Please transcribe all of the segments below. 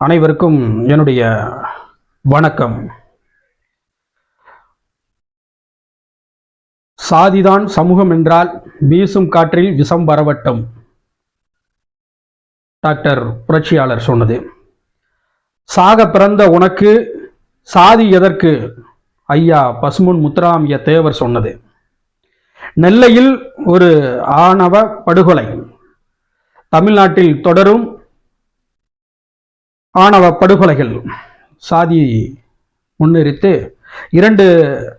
அனைவருக்கும் என்னுடைய வணக்கம். சாதிதான் சமூகம் என்றால் வீசும் காற்றில் விஷம் பரவட்டும். டாக்டர் புரட்சியாளர் சொன்னது. சாக பிறந்த உனக்கு சாதி எதற்கு? ஐயா பசுமுன் முத்துராமிய தேவர் சொன்னது. நெல்லையில் ஒரு ஆணவ படுகொலை. தமிழ்நாட்டில் தொடரும் ஆணவ படுகொலைகள் சாதி முன்னிறுத்து இரண்டு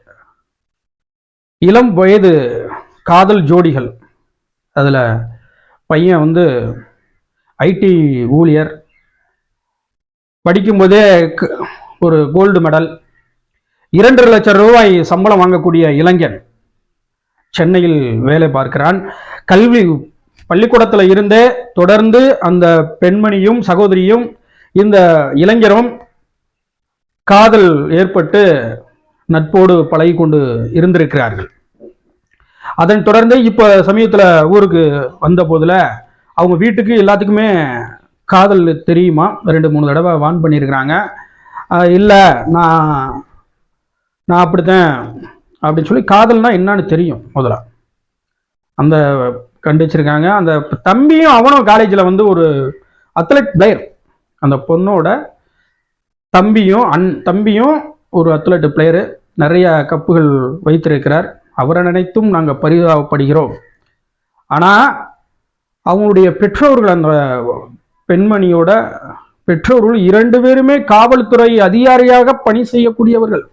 இளம் வயது காதல் ஜோடிகள். அதில் பையன் வந்து ஐடி ஊழியர். படிக்கும்போதே க- ஒரு கோல்டு மெடல் இரண்டு லட்சம் ரூபாய் சம்பளம் வாங்கக்கூடிய இளைஞன் சென்னையில் வேலை பார்க்கிறான். கல்வி பள்ளிக்கூடத்தில் இருந்தே தொடர்ந்து அந்த பெண்மணியும் சகோதரியும் இந்த இளைஞரும் காதல் ஏற்பட்டு நட்போடு பழகி கொண்டு இருந்திருக்கிறார்கள். அதன் தொடர்ந்து இப்போ சமயத்தில் ஊருக்கு வந்த போதில் அவங்க வீட்டுக்கு எல்லாத்துக்குமே காதல் தெரியுமா? ரெண்டு மூணு தடவை வான் பண்ணியிருக்கிறாங்க இல்லை நான் நான் அப்படித்தான் அப்படின்னு சொல்லி காதல்னா என்னன்னு தெரியும் முதல்ல. அந்த கண்டிச்சிருக்காங்க. அந்த தம்பியும் அவனும் காலேஜில் வந்து ஒரு அத்லெட் பிளேயர் அந்த பொண்ணோட தம்பியும் அன் தம்பியும் ஒரு அத்லெட் பிளேயரு நிறைய கப்புகள் வைத்திருக்கிறார். அவரை நினைத்தும் நாங்கள் பரிதாபப்படுகிறோம். ஆனால் அவங்களுடைய பெற்றோர்கள் அந்த பெண்மணியோட பெற்றோர்கள் இரண்டு பேருமே காவல்துறை அதிகாரியாக பணி செய்யக்கூடியவர்கள்.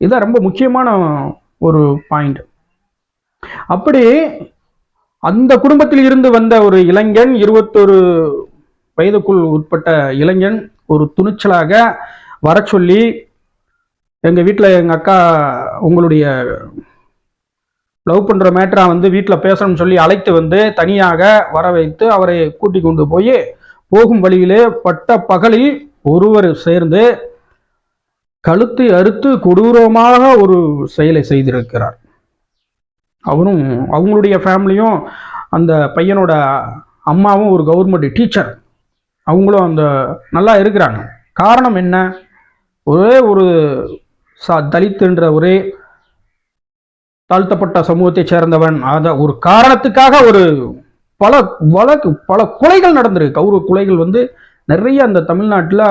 இதுதான் ரொம்ப முக்கியமான ஒரு பாயிண்ட் அப்படி அந்த குடும்பத்தில் இருந்து வந்த ஒரு இளைஞன் இருபத்தொரு வயதுக்குள் உட்பட்ட இளைஞன் ஒரு துணிச்சலாக வர சொல்லி எங்கள் வீட்டில் எங்கள் அக்கா உங்களுடைய லவ் பண்ணுற மேட்டரை வந்து வீட்டில் பேசணும்னு சொல்லி அழைத்து வந்து தனியாக வர வைத்து அவரை கூட்டி கொண்டு போய் போகும் வழியிலே பட்ட பகலில் ஒருவர் சேர்ந்து கழுத்து அறுத்து கொடூரமாக ஒரு செயலை செய்திருக்கிறார். அவரும் அவங்களுடைய ஃபேமிலியும் அந்த பையனோட அம்மாவும் ஒரு கவர்மெண்ட் டீச்சர் அவங்களும் அந்த நல்லா இருக்கிறாங்க. காரணம் என்ன? ஒரே ஒரு சா தலித்துன்ற ஒரே தாழ்த்தப்பட்ட சமூகத்தைச் சேர்ந்தவன். அத ஒரு காரணத்துக்காக ஒரு பல வழக்கு பல கொலைகள் நடந்திருக்கு. கௌரவ கொலைகள் வந்து நிறைய அந்த தமிழ்நாட்டில்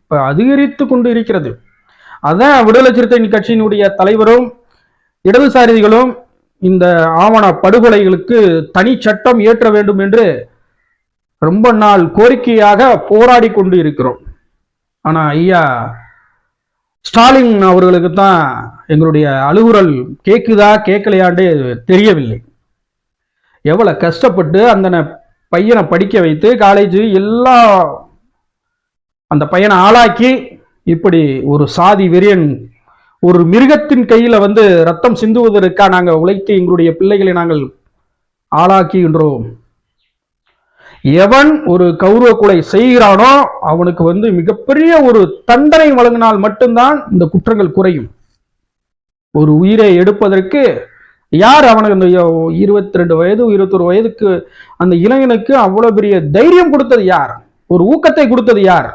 இப்போ அதிகரித்து கொண்டு இருக்கிறது அதான் விடுதலை சிறுத்தை கட்சியினுடைய தலைவரும் இடதுசாரிகளும் இந்த ஆவண படுகொலைகளுக்கு தனி சட்டம் இயற்ற வேண்டும் என்று ரொம்ப நாள் கோரிக்கையாக போராடி கொண்டு இருக்கிறோம். ஆனா ஐயா ஸ்டாலின் அவர்களுக்கு தான் எங்களுடைய அலுவலல் கேக்குதா கேட்கலையாண்டே தெரியவில்லை. எவ்வளவு கஷ்டப்பட்டு அந்த ந- பையனை படிக்க வைத்து காலேஜ் எல்லா அந்த பையனை ஆளாக்கி இப்படி ஒரு சாதி வெறியன் ஒரு மிருகத்தின் கையில வந்து ரத்தம் சிந்துவதற்காக நாங்கள் உழைத்து எங்களுடைய பிள்ளைகளை நாங்கள் ஆளாக்குகின்றோம் எவன் ஒரு கௌரவ கொலை செய்கிறானோ அவனுக்கு வந்து மிகப்பெரிய ஒரு தண்டனை வழங்கினால் மட்டும்தான் இந்த குற்றங்கள் குறையும். ஒரு உயிரை எடுப்பதற்கு யார் அவனுக்கு அந்த இருபத்தி ரெண்டு வயது இருபத்தொரு வயதுக்கு அந்த இளைஞனுக்கு அவ்வளவு பெரிய தைரியம் கொடுத்தது யார்? ஒரு ஊக்கத்தை கொடுத்தது யார்?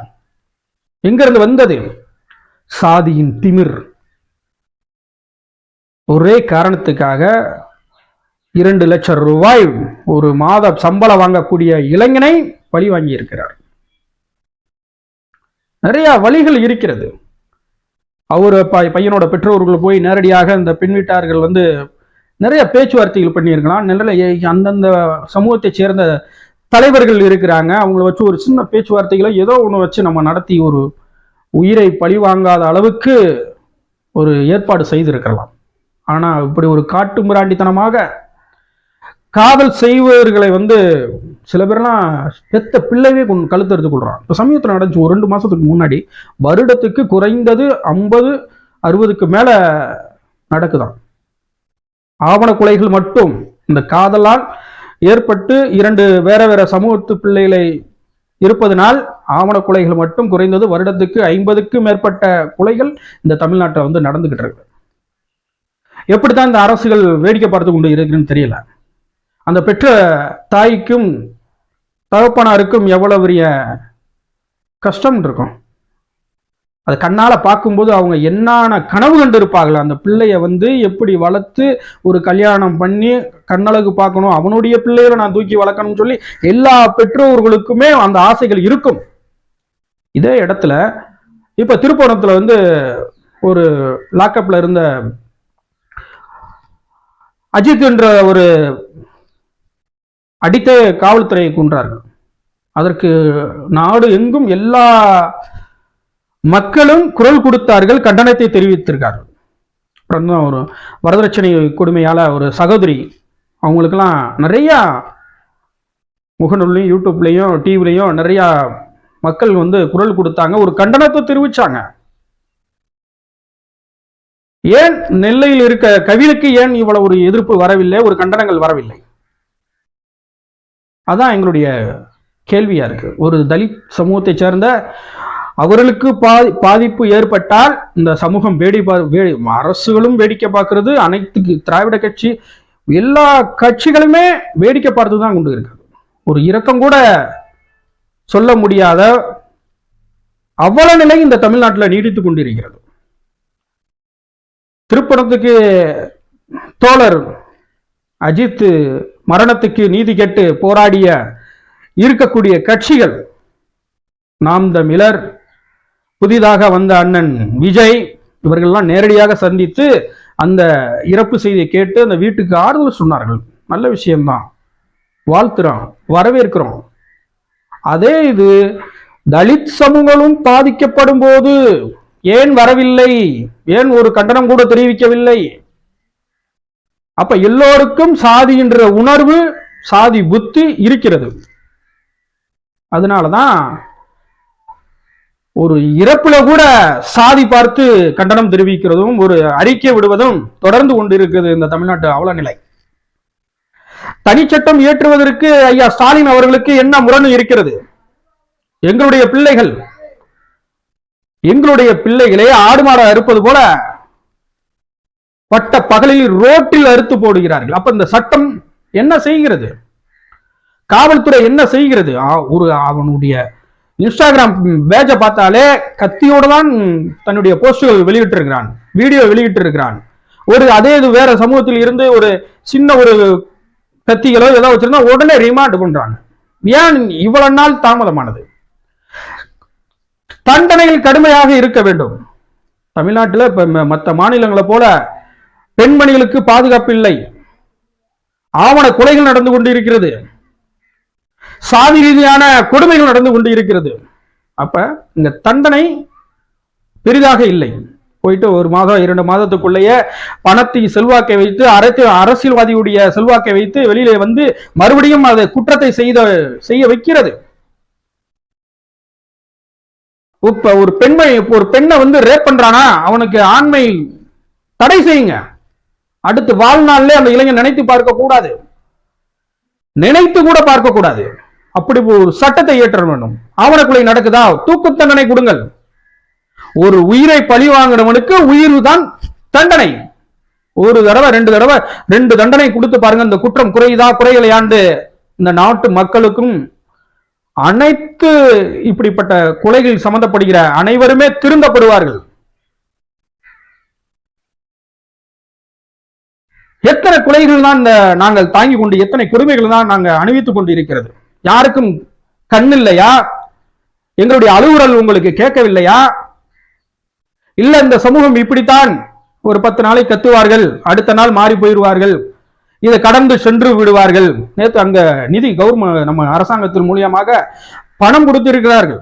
எங்கிருந்து வந்தது? சாதியின் திமிர். ஒரே காரணத்துக்காக இரண்டு லட்சம் ரூபாய் ஒரு மாத சம்பளம் வாங்கக்கூடிய இளைஞனை பழி வாங்கியிருக்கிறார். நிறைய வழிகள் இருக்கிறது. அவர் ப- பையனோட பெற்றோர்கள் போய் நேரடியாக இந்த பெண் வீட்டார்கள் வந்து நிறைய பேச்சுவார்த்தைகள் பண்ணியிருக்கலாம். நிறைய அந்தந்த சமூகத்தைச் சேர்ந்த தலைவர்கள் இருக்கிறாங்க. அவங்கள வச்சு ஒரு சின்ன பேச்சுவார்த்தைகளை ஏதோ ஒன்று வச்சு நம்ம நடத்தி ஒரு உயிரை பழிவாங்காத அளவுக்கு ஒரு ஏற்பாடு செய்திருக்கலாம். ஆனால் இப்படி ஒரு காட்டு மிராண்டித்தனமாக காதல் செய்வர்களை வந்து சில பேர்லாம் பெத்த பிள்ளைவே கொண்டு கழுத்தறுத்து கொள்றான் இப்போ சமயத்தில் நடந்துச்சு ஒரு ரெண்டு மாதத்துக்கு முன்னாடி வருடத்துக்கு குறைந்தது ஐம்பது அறுபதுக்கு மேலே நடக்குதாம் ஆவண கொலைகள் மட்டும் இந்த காதலால் ஏற்பட்டு இரண்டு வேற வேற சமூகத்து பிள்ளைகளை இருப்பதனால் ஆவண கொலைகள் மட்டும் குறைந்தது வருடத்துக்கு ஐம்பதுக்கு மேற்பட்ட கொலைகள் இந்த தமிழ்நாட்டில் வந்து நடந்துகிட்டு இருக்கு. எப்படித்தான் இந்த அரசுகள் வேடிக்கை பார்த்து கொண்டு இருக்குன்னு தெரியல. அந்த பெற்ற தாய்க்கும் தகப்பனாருக்கும் எவ்வளவு பெரிய கஷ்டம் இருக்கும். அது கண்ணால் பார்க்கும்போது அவங்க என்னான கனவு கண்டு அந்த பிள்ளைய வந்து எப்படி வளர்த்து ஒரு கல்யாணம் பண்ணி கண்ணழகு பார்க்கணும் அவனுடைய பிள்ளைகளை நான் தூக்கி வளர்க்கணும்னு சொல்லி எல்லா பெற்றோர்களுக்குமே அந்த ஆசைகள் இருக்கும். இதே இடத்துல இப்போ திருப்பணத்தில் வந்து ஒரு லாக்கப்பில் இருந்த அஜித் என்ற ஒரு அடித்த காவல்துறையை கொன்றார்கள். அதற்கு நாடு எங்கும் எல்லா மக்களும் குரல் கொடுத்தார்கள் கண்டனத்தை தெரிவித்திருக்கார்கள். அப்புறம் தான் ஒரு வரதட்சணை கொடுமையால் ஒரு சகோதரி அவங்களுக்கெல்லாம் நிறையா முகநூல்லையும் யூடியூப்லேயும் டிவிலையும் நிறையா மக்கள் வந்து குரல் கொடுத்தாங்க ஒரு கண்டனத்தை தெரிவித்தாங்க ஏன் நெல்லையில் இருக்க கவினுக்கு ஏன் இவ்வளவு ஒரு எதிர்ப்பு வரவில்லை ஒரு கண்டனங்கள் வரவில்லை? அதான் எங்களுடைய கேள்வியாக இருக்குது ஒரு தலித் சமூகத்தை சேர்ந்த அவர்களுக்கு பாதி பாதிப்பு ஏற்பட்டால் இந்த சமூகம் வேடி பா வே- அரசுகளும் வேடிக்கை பார்க்கறது அனைத்து திராவிட கட்சி எல்லா கட்சிகளுமே வேடிக்கை பார்த்து தான் கொண்டு இருக்கிறது ஒரு இரக்கம் கூட சொல்ல முடியாத அவ்வளவு நிலை இந்த தமிழ்நாட்டில் நீடித்து கொண்டிருக்கிறது. திருப்பணத்துக்கு தோழர் அஜித் மரணத்துக்கு நீதி கேட்டு போராடிய இருக்கக்கூடிய கட்சிகள் நாம் தமிழர் புதிதாக வந்த அண்ணன் விஜய் இவர்கள்லாம் நேரடியாக சந்தித்து அந்த இறப்பு செய்தியை கேட்டு அந்த வீட்டுக்கு ஆறுதல் சொன்னார்கள். நல்ல விஷயம்தான். வாழ்த்துறோம் வரவேற்கிறோம். அதே இது தலித் சமூகங்களும் பாதிக்கப்படும் போது ஏன் வரவில்லை? ஏன் ஒரு கண்டனம் கூட தெரிவிக்கவில்லை? அப்ப எல்லோருக்கும் சாதி என்ற உணர்வு சாதி புத்தி இருக்கிறது. அதனாலதான் ஒரு இறப்புல கூட சாதி பார்த்து கண்டனம் தெரிவிக்கிறதும் ஒரு அறிக்கை விடுவதும் தொடர்ந்து கொண்டிருக்கிறது இந்த தமிழ்நாட்டு அவல நிலை தனிச்சட்டம் இயற்றுவதற்கு ஐயா ஸ்டாலின் அவர்களுக்கு என்ன முரணு இருக்கிறது? எங்களுடைய பிள்ளைகள் எங்களுடைய பிள்ளைகளை ஆடு மாட அறுப்பது போல பட்ட பகலில் ரோட்டில் அறுத்து போடுகிறார்கள். அப்ப இந்த சட்டம் என்ன செய்கிறது? காவல்துறை என்ன செய்கிறது? ஒரு அவனுடைய இன்ஸ்டாகிராம் பேஜை பார்த்தாலே கத்தியோடு தான் தன்னுடைய போஸ்டுகள் வெளியிட்டிருக்கிறான் வீடியோ வெளியிட்டிருக்கிறான். ஒரு அதே இது வேற சமூகத்தில் இருந்து ஒரு சின்ன ஒரு கத்திகளோ ஏதோ வச்சிருந்தா உடனே ரிமாண்ட் பண்றாங்க ஏன் இவ்வளவு நாள் தாமதமானது? தண்டனைகள் கடுமையாக இருக்க வேண்டும். தமிழ்நாட்டில் இப்ப ம- மற்ற மாநிலங்களை போல பெண்மணிகளுக்கு பாதுகாப்பு இல்லை. ஆவண கொலைகள் நடந்து கொண்டிருக்கிறது. சாதி ரீதியான கொடுமைகள் நடந்து கொண்டு இருக்கிறது அப்ப இந்த தண்டனை பெரிதாக இல்லை. போயிட்டு ஒரு மாதம் இரண்டு மாதத்துக்குள்ளேயே பணத்தை செல்வாக்கை வைத்து அரசு அரசியல்வாதியுடைய செல்வாக்கை வைத்து வெளியிலே வந்து மறுபடியும் அதை குற்றத்தை செய்த செய்ய வைக்கிறது. இப்ப ஒரு பெண்மை ஒரு பெண்ணை வந்து ரேப் பண்றானா? அவனுக்கு ஆண்மை தடை செய்யுங்க. அடுத்து வாழ்நாள்ல அந்த இளைஞன் நினைத்து பார்க்க கூடாது. நினைத்து கூட பார்க்க கூடாது. அப்படி ஒரு சட்டத்தை இயற்ற வேண்டும். ஆவணக்குலை நடக்குதா? தூக்கு தண்டனை கொடுங்கள். ஒரு உயிரை பழி வாங்கினவனுக்கு உயிர் தான் தண்டனை. ஒரு தடவை ரெண்டு தடவை ரெண்டு தண்டனை கொடுத்து பாருங்க. இந்த குற்றம் குறையுதா? குறையலையாண்டு இந்த நாட்டு மக்களுக்கும் அனைத்து இப்படிப்பட்ட கொலைகள் சம்பந்தப்படுகிற அனைவருமே திருந்தப்படுவார்கள். எத்தனை கொலைகள் தான் இந்த நாங்கள் தாங்கி கொண்டு எத்தனை கொடுமைகள் தான் நாங்கள் அணிவித்துக் கொண்டு இருக்கிறது. யாருக்கும் கண் இல்லையா? எங்களுடைய அலுவலல் உங்களுக்கு கேட்கவில்லையா? இல்ல இந்த சமூகம் இப்படித்தான் ஒரு பத்து நாளை கத்துவார்கள் அடுத்த நாள் மாறி போயிடுவார்கள் இதை கடந்து சென்று விடுவார்கள். நேற்று அங்க நிதி கவர்மெண்ட் நம்ம அரசாங்கத்தின் மூலியமாக பணம் கொடுத்திருக்கிறார்கள்.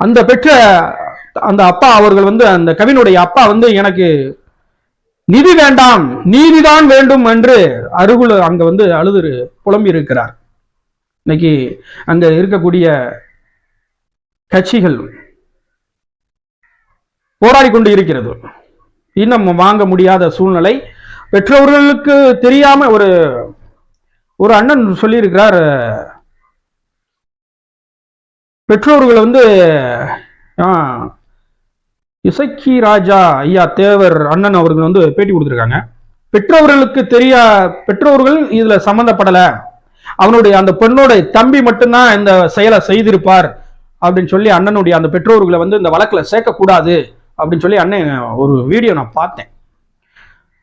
அந்த பெற்ற அந்த அப்பா அவர்கள் வந்து அந்த கவினுடைய அப்பா வந்து எனக்கு நிதி வேண்டாம் நீதிதான் வேண்டும் என்று அருகுல அங்க வந்து அழுது புலம்பி இருக்கிறார் இன்னைக்கு அங்க இருக்கக்கூடிய கட்சிகள் போராடி கொண்டு இருக்கிறது. இன்னும் வாங்க முடியாத சூழ்நிலை. பெற்றோர்களுக்கு தெரியாம ஒரு ஒரு அண்ணன் சொல்லியிருக்கிறார் பெற்றோர்கள் வந்து ஆ, இசக்கி ராஜா ஐயா தேவர் அண்ணன் அவர்கள் வந்து பேட்டி கொடுத்துருக்காங்க. பெற்றோர்களுக்கு தெரியா பெற்றோர்கள் இதுல சம்பந்தப்படல அவனுடைய அந்த பெண்ணுடைய தம்பி மட்டும்தான் இந்த செயலை செய்திருப்பார் அப்படின்னு சொல்லி அண்ணனுடைய அந்த பெற்றோர்களை வந்து இந்த வழக்குல சேர்க்கக்கூடாது அப்படின்னு சொல்லி அண்ணன் ஒரு வீடியோ நான் பார்த்தேன்.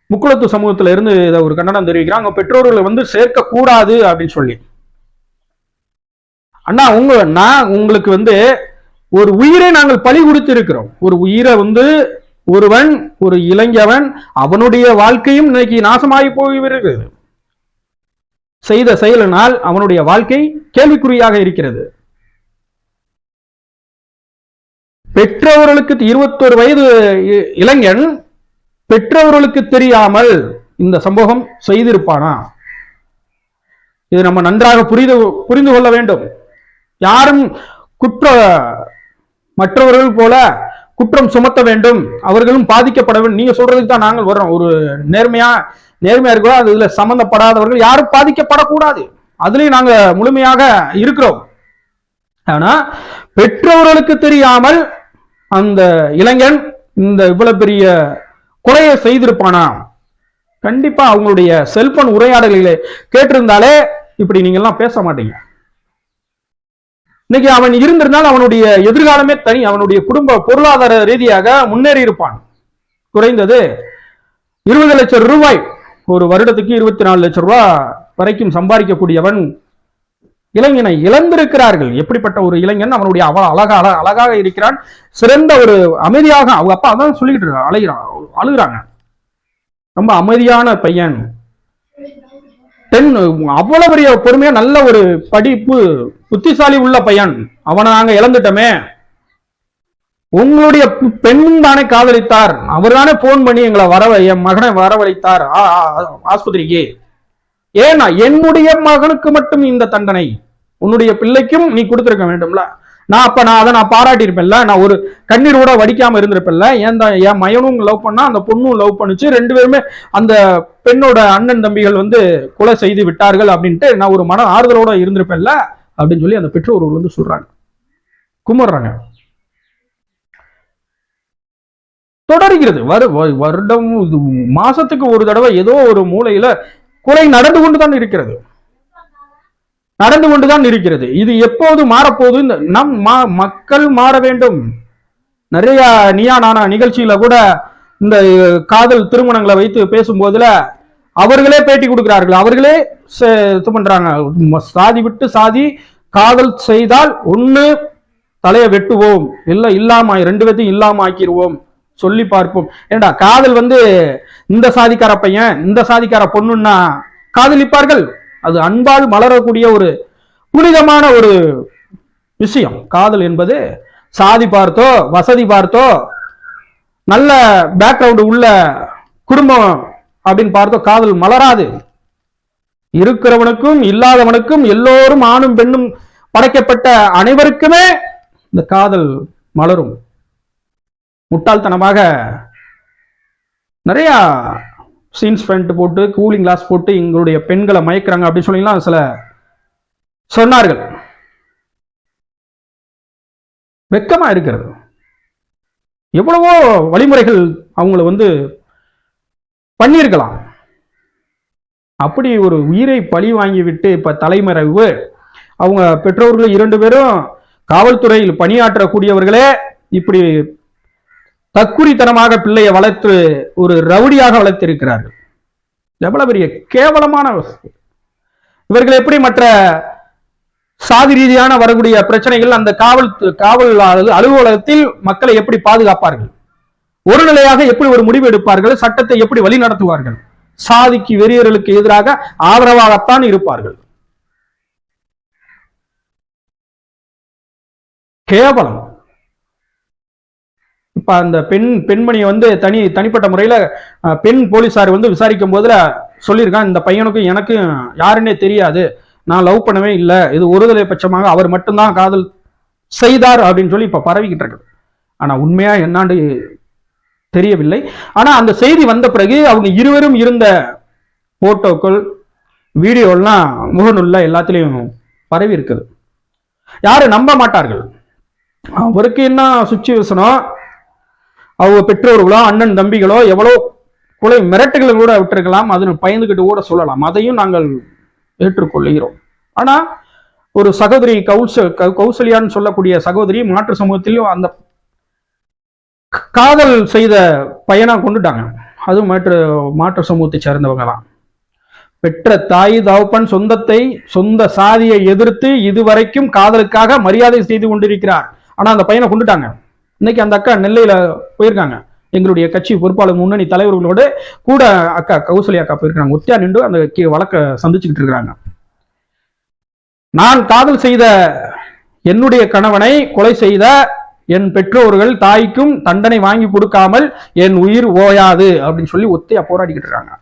முக்குளத்து சமூகத்துல இருந்து இதை ஒரு கண்டனம் தெரிவிக்கிறாங்க பெற்றோர்களை வந்து சேர்க்கக்கூடாது அப்படின்னு சொல்லி. அண்ணா உங்க நான் உங்களுக்கு வந்து ஒரு உயிரை நாங்கள் பழி கொடுத்திருக்கிறோம். ஒரு உயிரை வந்து ஒருவன் ஒரு இளைஞவன் அவனுடைய வாழ்க்கையும் இன்னைக்கு நாசமாகி போய்விடுகிறது. செய்த செயலினால் அவனுடைய வாழ்க்கை கேள்விக்குறியாக இருக்கிறது. பெற்றவர்களுக்கு இருபத்தொரு வயது இ- இளைஞன் பெற்றவர்களுக்கு தெரியாமல் இந்த சம்பவம் செய்திருப்பானா? இது நம்ம நன்றாக புரிந்து புரிந்து கொள்ள வேண்டும். யாரும் குற்ற மற்றவர்கள் போல குற்றம் சுமத்த வேண்டும். அவர்களும் பாதிக்கப்பட வேண்டும். நீங்க சொல்றதுக்கு தான் நாங்கள் வர்றோம். ஒரு நேர்மையா நேர்மையா இருக்கிறோம் இதுல சம்பந்தப்படாதவர்கள் யாரும் பாதிக்கப்படக்கூடாது. அதுலயும் நாங்க முழுமையாக இருக்கிறோம். ஆனா பெற்றவர்களுக்கு தெரியாமல் அந்த இளைஞன் இந்த இவ்வளவு பெரிய குறையை செய்திருப்பானா? கண்டிப்பா அவங்களுடைய செல்போன் உரையாடல்களை கேட்டிருந்தாலே இப்படி நீங்க எல்லாம் பேச மாட்டீங்க. இன்னைக்கு அவன் இருந்திருந்தால் அவனுடைய எதிர்காலமே தனி அவனுடைய குடும்ப பொருளாதார ரீதியாக முன்னேறி இருப்பான். குறைந்தது இருபது லட்சம் ரூபாய் ஒரு வருடத்துக்கு இருபத்தி நாலு லட்சம் ரூபாய் வரைக்கும் சம்பாதிக்கக்கூடியவன் இளைஞனை இழந்திருக்கிறார்கள். எப்படிப்பட்ட ஒரு இளைஞன்? அவனுடைய அவ அழக அழகாக இருக்கிறான். சிறந்த ஒரு அமைதியாக அவங்க அப்பா அதான் சொல்லிக்கிட்டு இருக்காங்க, அழுகிறான் அழுகுறாங்க. ரொம்ப அமைதியான பையன். டென் அவ்வளவு பெரிய பொறுமையா நல்ல ஒரு படிப்பு புத்திசாலி உள்ள பையன். அவனை நாங்க இழந்துட்டோமே. உங்களுடைய பெண் பெண்ணும் தானே காதலித்தார். அவர் தானே போன் பண்ணி எங்களை வரவ என் மகனை வரவழைத்தார். ஆ- ஆஸ்பத்திரிக்கு. ஏன்னா என்னுடைய மகனுக்கு மட்டும் இந்த தண்டனை. உன்னுடைய பிள்ளைக்கும் நீ கொடுத்துருக்க வேண்டும்ல. நான் அப்ப நான் அதை நான் பாராட்டியிருப்பேன்ல. நான் ஒரு கண்ணீர் கூட வடிக்காம இருந்திருப்பேன்ல. ஏன் என் மயனும் லவ் பண்ணா அந்த பொண்ணும் லவ் பண்ணுச்சு. ரெண்டு பேருமே அந்த பெண்ணோட அண்ணன் தம்பிகள் வந்து கொலை செய்து விட்டார்கள் அப்படின்ட்டு நான் ஒரு மன ஆறுதலோட இருந்திருப்பேன்ல. அப்படின்னு சொல்லி அந்த பெற்றோர்கள் வந்து சொல்றாங்க. கும்பிடுறாங்க. தொடர்கிறது. வரு வ- வருடம் இது மாசத்துக்கு ஒரு தடவை ஏதோ ஒரு மூலையில குறை நடந்து கொண்டுதான் இருக்கிறது. நடந்து கொண்டுதான் இருக்கிறது. இது எப்போது மாறப்போகுது? இந்த நம் மா- மக்கள் மாற வேண்டும். நிறைய நீயா நானா நிகழ்ச்சியில கூட இந்த காதல் திருமணங்களை வைத்து பேசும்போதுல அவர்களே பேட்டி கொடுக்கிறார்கள். அவர்களே இது பண்றாங்க. சாதி விட்டு சாதி காதல் செய்தால் ஒன்று தலையை வெட்டுவோம். இல்லை இல்லாம ரெண்டு பேர்த்தையும் இல்லாம ஆக்கிடுவோம் சொல்லி பார்ப்போம். ஏண்டா காதல் வந்து இந்த சாதிக்கார பையன் இந்த சாதிக்கார பொண்ணுன்னா காதலிப்பார்கள் அது அன்பால் மலரக்கூடிய ஒரு புனிதமான ஒரு விஷயம். காதல் என்பது சாதி பார்த்தோ வசதி பார்த்தோ நல்ல பேக்ரவுண்டு உள்ள குடும்பம் அப்படின்னு பார்த்தோம் காதல் மலராது. இருக்கிறவனுக்கும் இல்லாதவனுக்கும் எல்லோரும் ஆணும் பெண்ணும் படைக்கப்பட்ட அனைவருக்குமே இந்த காதல் மலரும். முட்டாள்தனமாக நிறைய சீன்ஸ் பேண்ட் போட்டு கூலிங் கிளாஸ் போட்டு எங்களுடைய பெண்களை மயக்கிறாங்க அப்படின்னு சொல்லிலாம் சில சொன்னார்கள். வெக்கமா இருக்கிறது. எவ்வளவோ வழிமுறைகள் அவங்கள வந்து பண்ணியிருக்கலாம். அப்படி ஒரு உயிரை பழி வாங்கிவிட்டு இப்போ இப்ப தலைமறைவு அவங்க பெற்றோர்கள் இரண்டு பேரும் காவல்துறையில் பணியாற்றக்கூடியவர்களே இப்படி தக்குரித்தனமாக பிள்ளையை வளர்த்து ஒரு ரவுடியாக வளர்த்திருக்கிறார்கள். எவ்வளவு பெரிய கேவலமான இவர்கள் எப்படி மற்ற சாதி ரீதியான வரக்கூடிய பிரச்சனைகள் அந்த காவல் காவல் அலுவலகத்தில் மக்களை எப்படி பாதுகாப்பார்கள்? ஒரு நிலையாக எப்படி ஒரு முடிவு எடுப்பார்கள்? சட்டத்தை எப்படி வழி நடத்துவார்கள்? சாதிக்கு வெறியர்களுக்கு எதிராக ஆதரவாகத்தான் இருப்பார்கள். கேவலம். இப்ப அந்த பெண் பெண்மணியை வந்து தனி தனிப்பட்ட முறையில பெண் போலீசார் வந்து விசாரிக்கும் போதுல சொல்லியிருக்கான் இந்த பையனுக்கும் எனக்கும் யாருன்னே தெரியாது. நான் லவ் பண்ணவே இல்லை. இது ஒருதலை பட்சமாக அவர் மட்டும்தான் காதல் செய்தார் அப்படின்னு சொல்லி இப்ப பரவிக்கிட்டு இருக்கு. ஆனா உண்மையா என்னாண்டு தெரியவில்லை. ஆனால் அந்த செய்தி வந்த பிறகு அவங்க இருவரும் இருந்த போட்டோக்கள் வீடியோலாம் முகநூல்ல எல்லாத்துலேயும் பரவி இருக்குது. யாரும் நம்ப மாட்டார்கள். அவருக்கு என்ன சுச்சுவேஷனோ அவங்க பெற்றோர்களோ அண்ணன் தம்பிகளோ எவ்வளோ கொலை மிரட்டுகளை கூட விட்டிருக்கலாம். அது பயந்துகிட்டு கூட சொல்லலாம். அதையும் நாங்கள் ஏற்றுக்கொள்கிறோம். ஆனால் ஒரு சகோதரி கௌச கௌசல்யான்னு சொல்லக்கூடிய சகோதரி மாற்று சமூகத்திலும் அந்த காதல் செய்த பையனாக கொண்டுட்டாங்க. அதுவும் மாற்று மாற்று சமூகத்தை சேர்ந்தவங்க தான் பெற்ற தாய் தகப்பன் சொந்தத்தை சொந்த சாதியை எதிர்த்து இதுவரைக்கும் காதலுக்காக மரியாதை செய்து கொண்டிருக்கிறார். ஆனா அந்த பையனை கொண்டுட்டாங்க. இன்னைக்கு அந்த அக்கா நெல்லையில போயிருக்காங்க. எங்களுடைய கட்சி பொறுப்பாளர் முன்னணி தலைவர்களோடு கூட அக்கா கௌசலி அக்கா போயிருக்காங்க. ஒத்தியா நின்று அந்த கே- வழக்கை சந்திச்சுக்கிட்டு இருக்கிறாங்க. நான் காதல் செய்த என்னுடைய கணவனை கொலை செய்த என் பெற்றோர்கள் தாய்க்கும் தண்டனை வாங்கி கொடுக்காமல் என் உயிர் ஓயாது அப்படின்னு சொல்லி ஒத்தையா போராடிக்கிட்டு இருக்காங்க.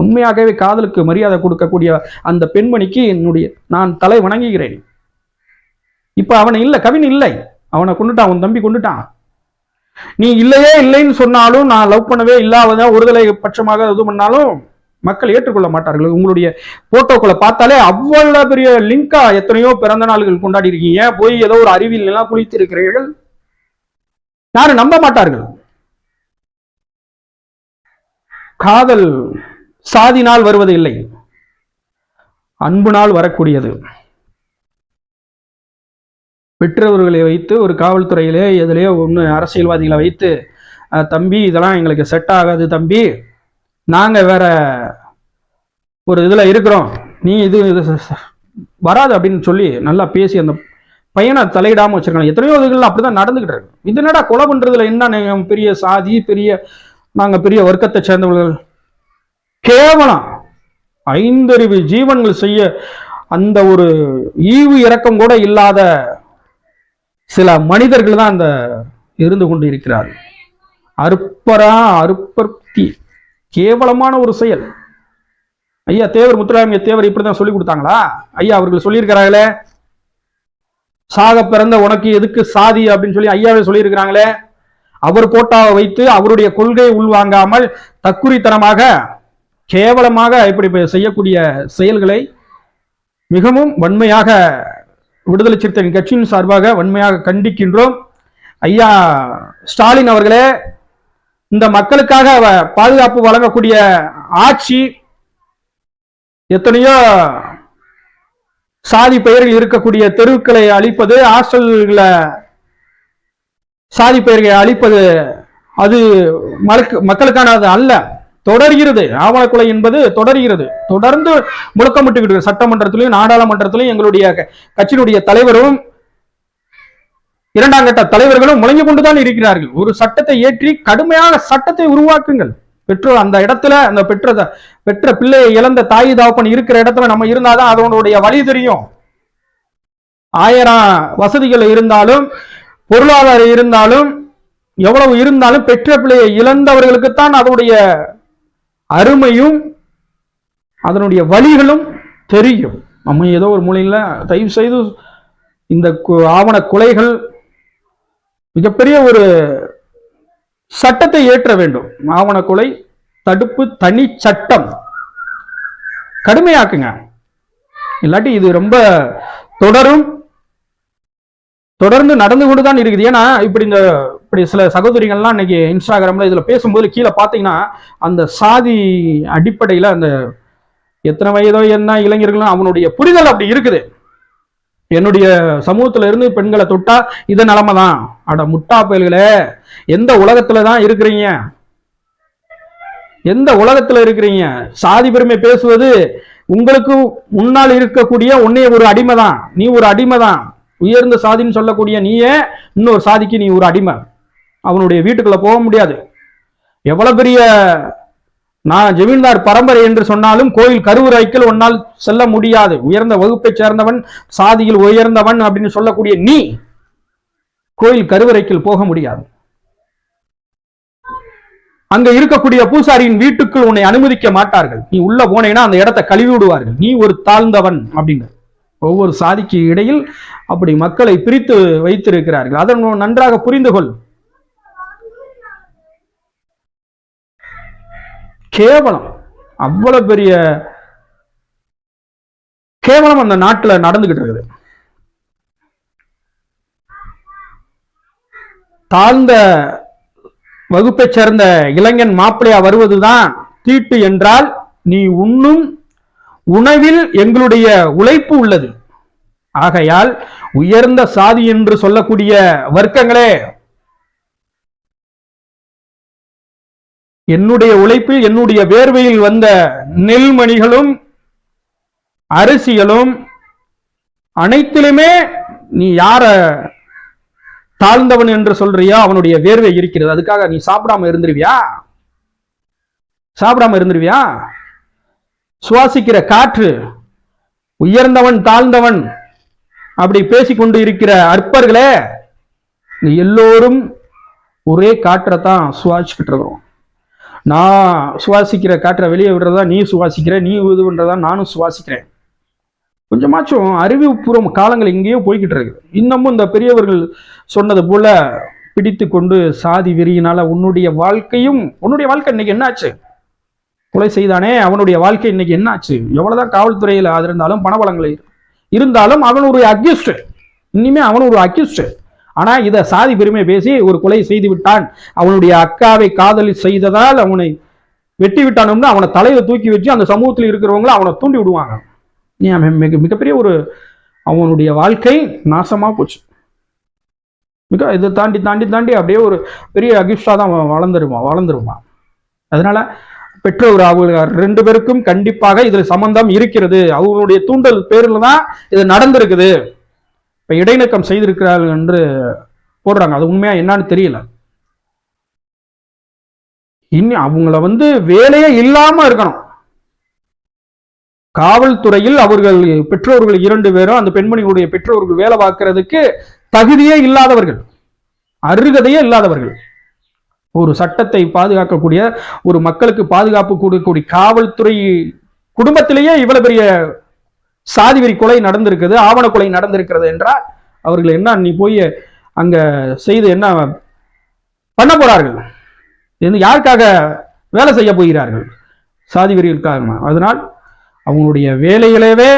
உண்மையாகவே காதலுக்கு மரியாதை கொடுக்கக்கூடிய அந்த பெண்மணிக்கு என்னுடைய நான் தலை வணங்குகிறேன். இப்ப அவனை இல்லை கவின் இல்லை. அவனை கொண்டுட்டான் உன் தம்பி கொண்டுட்டான். நீ இல்லையே இல்லைன்னு சொன்னாலும் நான் லவ் பண்ணவே இல்லாத ஒருதலை பட்சமாக இது பண்ணாலும் மக்கள் ஏற்றுக்கொள்ள மாட்டார்கள். உங்களுடைய போட்டோக்களை பார்த்தாலே அவ்வளவு பெரிய லிங்கா எத்தனையோ பிறந்த நாள்கள் கொண்டாடி இருக்கீங்க. போய் ஏதோ ஒரு அறிவியல் எல்லாம் குளித்து இருக்கிறீர்கள் யாரும் நம்ப மாட்டார்கள். காதல் சாதினால் வருவது இல்லை அன்புனால் வரக்கூடியது. பெற்றவர்களை வைத்து ஒரு காவல்துறையிலே எதுலையோ ஒன்று அரசியல்வாதிகளை வைத்து தம்பி இதெல்லாம் எங்களுக்கு செட் ஆகாது தம்பி. நாங்க வேற ஒரு இதுல இருக்கிறோம். நீ இது இது வராது அப்படின்னு சொல்லி நல்லா பேசி அந்த பையனை தலையிடாமல் வச்சிருக்காங்க. எத்தனையோ இதுகள் அப்படிதான் நடந்துகிட்டு இருக்கு. இது என்னடா கொலை பண்றதுல என்ன பெரிய சாதி பெரிய நாங்கள் பெரிய வர்க்கத்தை சேர்ந்தவர்கள். கேவலம். ஐந்தறிவு ஜீவன்கள் செய்ய அந்த ஒரு ஈவு இறக்கம் கூட இல்லாத சில மனிதர்கள் தான் அந்த இருந்து கொண்டு இருக்கிறார்கள் அற்பரா அற்பத்தி கேவலமான ஒரு செயல். ஐயா தேவர் முத்துராமிய தேவர் இப்படிதான் சொல்லி கொடுத்தாங்களா? ஐயா அவர்கள் சொல்லியிருக்கிறார்களே சாக பிறந்த உனக்கு எதுக்கு சாதி அப்படின்னு சொல்லி ஐயாவே சொல்லியிருக்கிறாங்களே. அவர் போட்டாவை வைத்து அவருடைய கொள்கையை உள்வாங்காமல் தக்குறித்தனமாக கேவலமாக இப்படி செய்யக்கூடிய செயல்களை மிகவும் வன்மையாக விடுதலை சிறுத்தைகள் கட்சியின் சார்பாக வன்மையாக கண்டிக்கின்றோம். ஐயா ஸ்டாலின் அவர்களே இந்த மக்களுக்காக பாதுகாப்பு வழங்கக்கூடிய ஆட்சி எத்தனையோ சாதி பெயர்கள் இருக்கக்கூடிய தெருக்களை அழிப்பது ஹாஸ்டல்களை சாதி பெயர்களை அழிப்பது அது மலக்கு- மக்களுக்கானது அல்ல. தொடர்கிறது. ஆவணக்குலை என்பது தொடர்கிறது. தொடர்ந்து முழக்கமிட்டுக்கிட்டு சட்டமன்றத்திலையும் நாடாளுமன்றத்திலையும் எங்களுடைய கட்சியினுடைய தலைவரும் இரண்டாம் கட்ட தலைவர்களும் முழங்கி கொண்டுதான் இருக்கிறார்கள். ஒரு சட்டத்தை ஏற்றி கடுமையான சட்டத்தை உருவாக்குங்கள். பெற்றோர் அந்த இடத்துல அந்த பெற்ற பெற்ற பிள்ளையை இழந்த தாய் தாப்பன் இருக்கிற இடத்துல நம்ம இருந்தாதான் அதனுடைய வழி தெரியும். ஆயிரம் வசதிகள் இருந்தாலும் பொருளாதாரம் இருந்தாலும் எவ்வளவு இருந்தாலும் பெற்ற பிள்ளையை இழந்தவர்களுக்குத்தான் அதனுடைய அருமையும் அதனுடைய வழிகளும் தெரியும். நம்ம ஏதோ ஒரு மூலையில தயவு செய்து இந்த கு- ஆவண கொலைகள் மிகப்பெரிய ஒரு சட்டத்தை ஏற்ற வேண்டும். ஆவண கொலை தடுப்பு தனி சட்டம். கடுமையாக்குங்க. இல்லாட்டி இது ரொம்ப தொடரும். தொடர்ந்து நடந்து கொண்டு தான் இருக்குது. ஏன்னா இப்படி இந்த இப்படி சில சகோதரிகள்லாம் இன்னைக்கு இன்ஸ்டாகிராமில் இதில் பேசும்போது கீழே பார்த்தீங்கன்னா அந்த சாதி அடிப்படையில் அந்த எத்தனை வயதோ என்ன இளைஞர்களும் அவனுடைய புரிதல் அப்படி இருக்குது. என்னுடைய சமூகத்துல இருந்து பெண்களை தொட்டா இது நிலமை தான் அட முட்டா பயல்களே. எந்த உலகத்துல தான் இருக்கிறீங்க? எந்த உலகத்துல இருக்கிறீங்க? சாதி பெருமை பேசுவது உங்களுக்கு முன்னால் இருக்கக்கூடிய உன்னைய ஒரு அடிமை தான். நீ ஒரு அடிமை தான். உயர்ந்த சாதின்னு சொல்லக்கூடிய நீயே இன்னொரு சாதிக்கு நீ ஒரு அடிமை. அவனுடைய வீட்டுக்குள்ள போக முடியாது. எவ்வளவு பெரிய நான் ஜமீன்தார் பரம்பரை என்று சொன்னாலும் கோயில் கருவறைக்குள் உன்னால் செல்ல முடியாது. உயர்ந்த வகுப்பை சேர்ந்தவன் சாதியில் உயர்ந்தவன் அப்படின்னு சொல்லக்கூடிய நீ கோயில் கருவறைக்கில் போக முடியாது. அங்க இருக்கக்கூடிய பூசாரியின் வீட்டுக்குள் உன்னை அனுமதிக்க மாட்டார்கள். நீ உள்ள போனேன்னா அந்த இடத்தை கழுவி விடுவார்கள். நீ ஒரு தாழ்ந்தவன் அப்படின்னு ஒவ்வொரு சாதிக்கு இடையில் அப்படி மக்களை பிரித்து வைத்திருக்கிறார்கள். அதன் நன்றாக புரிந்து கொள். கேவலம். அவ்வளவு பெரிய கேவலம் அந்த நாட்டில் நடந்துகிட்டு இருக்குது. தாழ்ந்த வகுப்பைச் சேர்ந்த இளைஞன் மாப்பிள்ளையா வருவதுதான் தீட்டு என்றால் நீ உண்ணும் உணவில் எங்களுடைய உழைப்பு உள்ளது. ஆகையால் உயர்ந்த சாதி என்று சொல்லக்கூடிய வர்க்கங்களே என்னுடைய உழைப்பில் என்னுடைய வேர்வையில் வந்த நெல்மணிகளும் அரிசிகளும் அனைத்திலுமே நீ யார தாழ்ந்தவன் என்று சொல்றியா? அவனுடைய வேர்வை இருக்கிறது. அதுக்காக நீ சாப்பிடாம இருந்துருவியா? சாப்பிடாம இருந்துருவியா? சுவாசிக்கிற காற்று உயர்ந்தவன் தாழ்ந்தவன் அப்படி பேசிக்கொண்டு இருக்கிற அற்பர்களே நீ எல்லோரும் ஒரே காற்றை தான் சுவாசிக்கிட்டு இருக்கோம் நான் சுவாசிக்கிற காற்றை வெளியே விடுறதா நீ சுவாசிக்கிற நீ இது பண்றதா நானும் சுவாசிக்கிறேன். கொஞ்சமாச்சும் அறிவுபூர்வம் காலங்கள் எங்கேயோ போய்கிட்டு இருக்கு இன்னமும் இந்த பெரியவர்கள் சொன்னது போல பிடித்து கொண்டு சாதி வெறியினால உன்னுடைய வாழ்க்கையும் உன்னுடைய வாழ்க்கை இன்னைக்கு என்னாச்சு? கொலை செய்தானே அவனுடைய வாழ்க்கை இன்னைக்கு என்னாச்சு? எவ்வளவுதான் காவல்துறையில் அது இருந்தாலும் பணபலங்கள் இருந்தாலும் அவனுடைய அக்யூஸ்ட். இனிமே அவன் ஒரு அக்யூஸ்ட். ஆனா இதை சாதி பெருமை பேசி ஒரு கொலை செய்து விட்டான். அவனுடைய அக்காவை காதலி செய்ததால் அவனை வெட்டி விட்டானும்னு அவனை தலையில தூக்கி வச்சு அந்த சமூகத்தில் இருக்கிறவங்கள அவனை தூண்டி விடுவாங்க. மிக மிகப்பெரிய ஒரு அவனுடைய வாழ்க்கை நாசமாக போச்சு. மிக இதை தாண்டி தாண்டி தாண்டி அப்படியே ஒரு பெரிய அகிப்ஷா தான் அவன் வளர்ந்துருவான் வளர்ந்துருவான் அதனால பெற்றோர் அவங்க ரெண்டு பேருக்கும் கண்டிப்பாக இதில் சம்பந்தம் இருக்கிறது. அவங்களுடைய தூண்டல் பேரில் தான் இது நடந்திருக்குது. இப்போ இடைநக்கம் செய்திருக்கிறார்கள் என்று போடுறாங்க. அது உண்மையாக என்னன்னு தெரியல. இன்னும் அவங்கள வந்து வேலையே இல்லாமல் இருக்கணும். காவல்துறையில் அவர்கள் பெற்றோர்கள் இரண்டு பேரும் அந்த பெண்மணிகளுடைய பெற்றோர்கள் வேலை பார்க்கறதுக்கு தகுதியே இல்லாதவர்கள். அருகதையே இல்லாதவர்கள். ஒரு சட்டத்தை பாதுகாக்கக்கூடிய ஒரு மக்களுக்கு பாதுகாப்பு கொடுக்கக்கூடிய காவல்துறை குடும்பத்திலேயே இவ்வளவு பெரிய சாதிவெறி கொலை நடந்திருக்குது ஆவண கொலை நடந்திருக்கிறது என்றால் அவர்கள் என்ன நீ போய் அங்க செய்து என்ன பண்ண போறார்கள்? இது யாருக்காக வேலை செய்ய போகிறார்கள்? சாதி வெறிகளுக்காக அதனால் அவங்களுடைய வேலைகளவே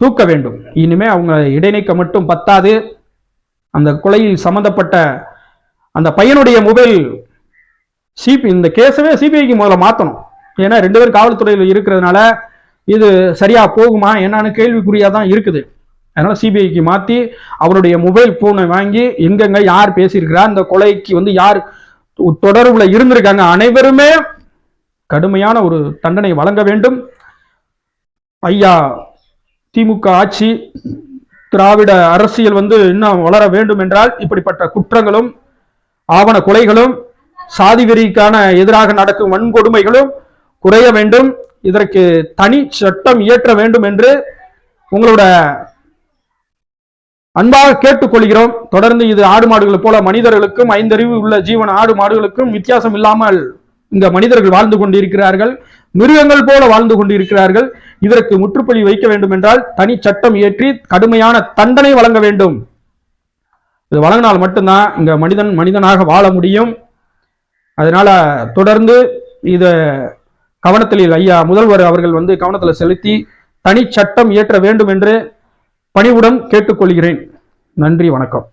தூக்க வேண்டும். இனிமே அவங்க இடைநீக்க மட்டும் பத்தாது. அந்த கொலையில் சம்பந்தப்பட்ட அந்த பையனுடைய மொபைல் சிபி இந்த கேஸவே சிபிஐக்கு முதல்ல மாற்றணும் ஏன்னா ரெண்டு பேரும் காவல்துறையில் இருக்கிறதுனால இது சரியா போகுமா என்னன்னு கேள்விக்குறியாக தான் இருக்குது. அதனால சிபிஐக்கு மாற்றி அவருடைய மொபைல் ஃபோனை வாங்கி எங்கெங்க யார் பேசியிருக்கிறா இந்த கொலைக்கு வந்து யார் தொடர்பில் இருந்திருக்காங்க அனைவருமே கடுமையான ஒரு தண்டனை வழங்க வேண்டும். ஐயா திமுக ஆட்சி திராவிட அரசியல் வந்து இன்னும் வளர வேண்டும் என்றால் இப்படிப்பட்ட குற்றங்களும் ஆவண கொலைகளும் சாதி வெறிக்கான எதிராக நடக்கும் வன்கொடுமைகளும் குறைய வேண்டும். இதற்கு தனி சட்டம் இயற்ற வேண்டும் என்று உங்களோட அன்பாக கேட்டுக்கொள்கிறோம். தொடர்ந்து இது ஆடு மாடுகளை போல மனிதர்களுக்கும் ஐந்தறிவு உள்ள ஜீவன் ஆடு மாடுகளுக்கும் வித்தியாசம் இல்லாமல் இந்த மனிதர்கள் வாழ்ந்து கொண்டிருக்கிறார்கள். மிருகங்கள் போல வாழ்ந்து கொண்டிருக்கிறார்கள். இதற்கு முற்றுப்புள்ளி வைக்க வேண்டும் என்றால் தனி சட்டம் இயற்றி கடுமையான தண்டனை வழங்க வேண்டும். இது வழங்கினால் மட்டும்தான் இங்க மனிதன் மனிதனாக வாழ முடியும். அதனால தொடர்ந்து இத கவனத்தில் ஐயா முதல்வர் அவர்கள் வந்து கவனத்தில் செலுத்தி தனி சட்டம் இயற்ற வேண்டும் என்று பணிவுடன் கேட்டுக்கொள்கிறேன். நன்றி வணக்கம்.